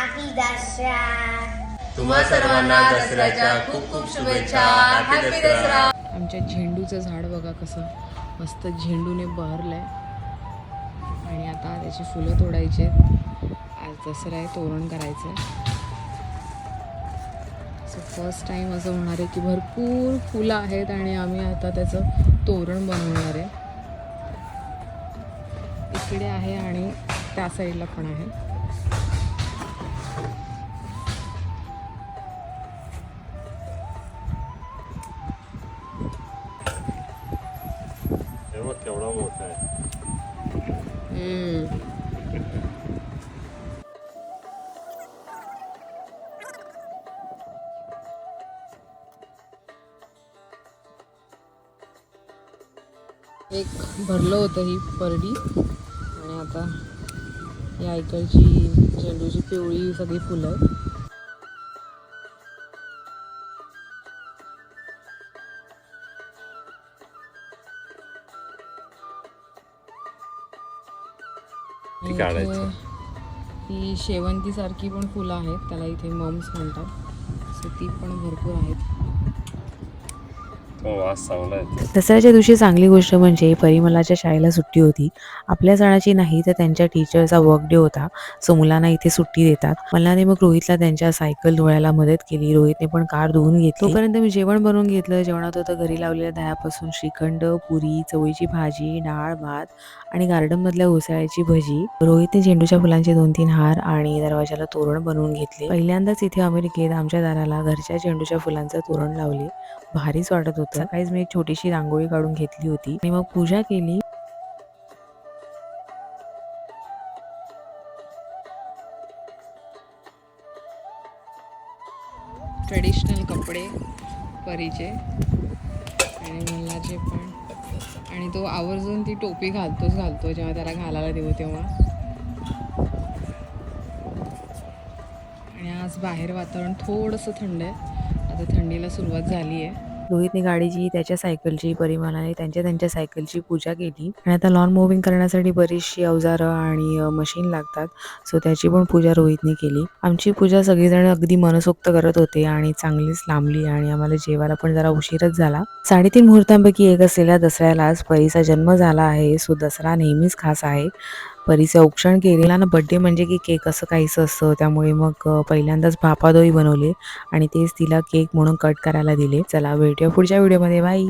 Happy Dussehra तुम्हा सर्वांना दसऱ्याच्या खूप खूप शुभेच्छा. हॅपी दसरा. आमच्या झेंडूचं झाड बघा कसं मस्त झेंडूने बहरलंय. आणि आता त्याची फुलं तोडायची आहेत. आज दसरा आहे तोरण करायचं आहे सो फर्स्ट टाईम असं होणार आहे की भरपूर फुलं आहेत आणि आम्ही आता त्याचं तोरण बनवणार आहे. इकडे आहे आणि त्या साईडला पण आहे. हे बघ केवढा मोठा आहे एक भरलं होतं ही परडी. आणि आता या इकडची झेंडूची पिवळी सगळी फुलं आहेत. ती काढायची. ही शेवंती सारखी पण फुलं आहेत त्याला इथे मम्स म्हणतात सो ती पण भरपूर आहेत वास चांगला येतो दसऱ्याच्या दिवशी चांगली गोष्ट म्हणजे परिमलाच्या शाळेला सुट्टी होती. आपल्या सणाची नाही तर त्यांच्या टीचरचा वर्क डे होता. सो मुलांना इथे सुट्टी देतात. मलाने मग रोहितला त्यांच्या सायकल धुवायला मदत केली. रोहितने पण कार धुवून घेतली. तोपर्यंत मी जेवण बनवून घेतलं. जेवणात होतं घरी लावलेल्या दह्यापासून श्रीखंड पुरी चवळीची भाजी डाळ भात आणि गार्डन मधल्या घोसाळ्याची भजी. रोहितने झेंडूच्या फुलांचे दोन तीन हार आणि दरवाजाला तोरण बनवून घेतले. पहिल्यांदाच इथे अमेरिकेत आमच्या दाराला घरच्या झेंडूच्या फुलांचं तोरण लावले. भारीच वाटत होतं. सकाळीच मी एक छोटीशी रांगोळी काढून घेतली होती. आणि मग पूजा केली. ट्रेडिशनल कपडे परीचे आणि मुलाचे पण. आणि तो आवर्जून ती टोपी घालतोच घालतो जेव्हा त्याला घालायला देऊ तेव्हा. आणि आज बाहेर वातावरण थोडंसं थंड आहे. आता थंडीला सुरुवात झाली आहे रोहितने गाडीची त्याच्या सायकलची परिमाणाने त्यांच्या त्यांच्या सायकलची पूजा केली. आणि आता लॉन मुव्हिंग करण्यासाठी बरीचशी अवजारं आणि मशीन लागतात. सो त्याची पण पूजा रोहितने केली. आमची पूजा सगळीजण अगदी मनसोक्त करत होते आणि चांगलीच लांबली आणि आम्हाला जेवायला पण जरा उशीरच झाला. साडेतीन मुहूर्तांपैकी एक असलेल्या दसऱ्यालाच परीचा जन्म झाला आहे. सो दसरा नेहमीच खास आहे. परीचं औक्षण केलेला ना बड्डे म्हणजे की केक असं काहीसं असतं. त्यामुळे मग पहिल्यांदाच भापादोई बनवले आणि तेच तिला केक म्हणून कट करायला दिले. चला भेटूया पुढच्या व्हिडिओमध्ये बाई